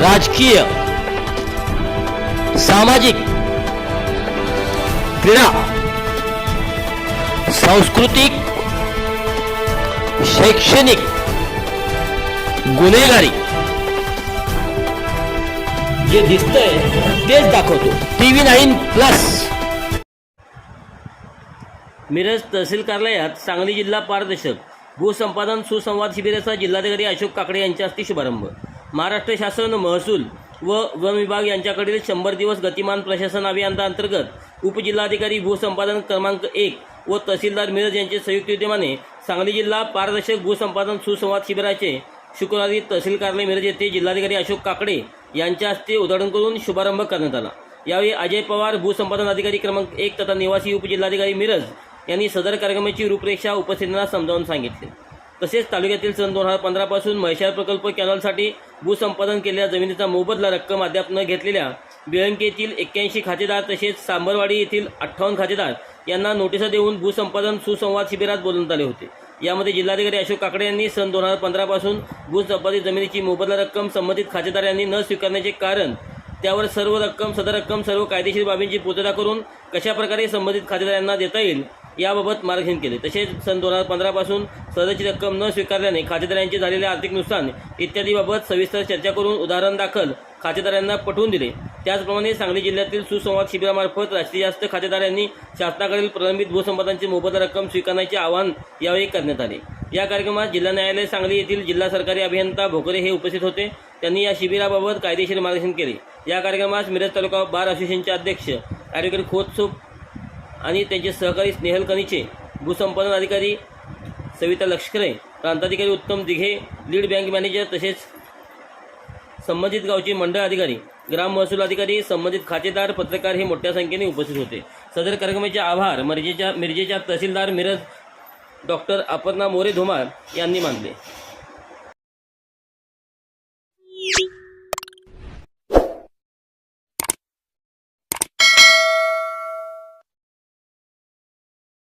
राजकीय सामाजिक क्रीडा सांस्कृतिक शैक्षणिक गुन्हेगारी. जे दिसतंय तेच दाखवतो. TV nine plus. मिरज तहसील कार्यालयात सांगली जिल्हा पारदर्शक भूसंपादन सुसंवाद शिबिराचा जिल्हाधिकारी अशोक काकडे यांच्या हस्ते शुभारंभ. महाराष्ट्र शासन महसूल व वन विभाग यांच्याकडील शंभर दिवस गतिमान प्रशासन अभियानांतर्गत उपजिल्हाधिकारी भूसंपादन क्रमांक एक व तहसीलदार मिरज यांचे संयुक्त उद्यमाने सांगली जिल्हा पारदर्शक भूसंपादन सुसंवाद शिबिराचे शुक्रवारी तहसील कार्यालय मिरज येथे जिल्हाधिकारी अशोक काकडे यांच्या हस्ते उद्घाटन करून शुभारंभ करण्यात आला. यावेळी अजय पवार भूसंपादन अधिकारी क्रमांक एक तथा निवासी उपजिल्हाधिकारी मिरज यांनी सदर कार्यक्रमाची रूपरेषा उपस्थितांना समजावून सांगितले. तसेच तालुक्यातील सन दोन हजार पंधरापासून म्हैसाळ प्रकल्प कॅनलसाठी भूसंपादन केलेल्या जमिनीचा मोबदला रक्कम अद्याप न घेतलेल्या बिळंकेतील येथील एक्क्याऐंशी खातेदार तसेच सांबरवाडी येथील अठ्ठावन्न खातेदार यांना नोटिसा देऊन भूसंपादन सुसंवाद शिबिरात बोलवण्यात आले होते. यामध्ये जिल्हाधिकारी अशोक काकडे यांनी सन दोन हजार पंधरापासून भूसंपादित जमिनीची मोबदला रक्कम संबंधित खातेदार यांनी न स्वीकारण्याचे कारण त्यावर सर्व रक्कम सदर रक्कम सर्व कायदेशीर बाबींची पूर्तता करून कशाप्रकारे संबंधित खातेदारांना देता येईल याबाबत मार्गदर्शन केले. तसेच सन दोन हजार पंधरापासून सदरची रक्कम न स्वीकारल्याने खातेदारांचे झालेले आर्थिक नुकसान इत्यादीबाबत सविस्तर चर्चा करून उदाहरण दाखल खातेदारांना पटवून दिले. त्याचप्रमाणे सांगली जिल्ह्यातील सुसंवाद शिबिरामार्फत जास्तीत जास्त खातेदारांनी शासनाकडील प्रलंबित भूसंपादनाची मोबदला रक्कम स्वीकारण्याचे आवाहन यावेळी करण्यात आले. या कार्यक्रमात जिल्हा न्यायालय सांगली येथील जिल्हा सरकारी अभियंता भोकरे हे उपस्थित होते. त्यांनी या शिबिराबाबत कायदेशीर मार्गदर्शन केले. या कार्यक्रमात मिरज तालुका बार असोसिएशनचे अध्यक्ष ॲडव्होकेट खोतसुप आणि त्यांचे सहकारी स्नेहल कनिचे भूसंपादन अधिकारी सविता लष्करे प्रांताधिकारी उत्तम दिघे लीड बँक मॅनेजर तसेच संबंधित गावचे मंडळ अधिकारी ग्राम महसूल अधिकारी संबंधित खातेदार पत्रकार हे मोठ्या संख्येने उपस्थित होते. सदर कार्यक्रमाचे आभार मिरजेच्या मिरजेच्या तहसीलदार मिरज डॉक्टर अपर्णा मोरे धुमाळ यांनी मानले.